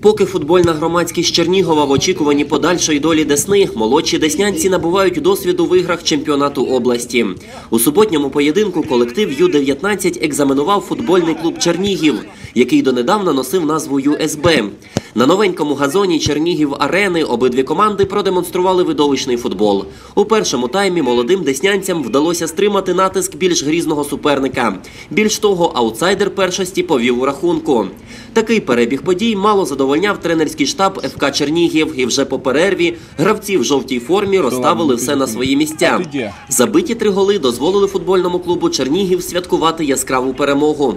Поки футбольна громадськість Чернігова в очікуванні подальшої долі Десни, молодші деснянці набувають досвіду в іграх чемпіонату області. У суботньому поєдинку колектив Ю-19 екзаменував футбольний клуб Чернігів, який донедавна носив назву ЮСБ. На новенькому газоні Чернігів арени обидві команди продемонстрували видовищний футбол. У першому таймі молодим деснянцям вдалося стримати натиск більш грізного суперника. Більш того, аутсайдер першості повів у рахунку. Такий перебіг подій мало задовольняв тренерський штаб ФК Чернігів, і вже по перерві гравці в жовтій формі розставили все на свої місця. Забиті три голи дозволили футбольному клубу Чернігів святкувати яскраву перемогу.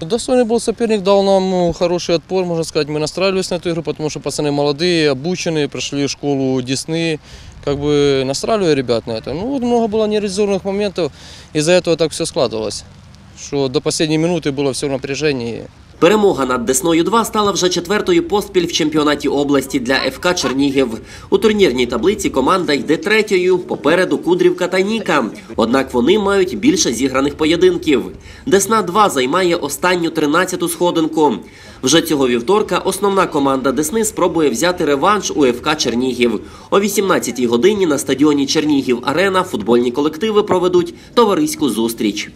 Достойный был соперник, дал нам ну, хороший отпор, можно сказать. Мы настраивались на эту игру, потому что пацаны молодые, обученные, прошли школу Десны. Как бы настраивали ребят на это. Ну, вот много было нереализованных моментов, из-за этого так все складывалось. Что до последней минуты было все в напряжении. Перемога над Десною 2 стала вже четвертою поспіль в чемпіонаті області для ФК Чернігів. У турнірній таблиці команда йде третьою, попереду Кудрівка та Ніка. Однак вони мають більше зіграних поєдинків. Десна 2 займає останню 13-ту сходинку. Вже цього вівторка основна команда Десни спробує взяти реванш у ФК Чернігів. О 18-й годині на стадіоні Чернігів Арена футбольні колективи проведуть товариську зустріч.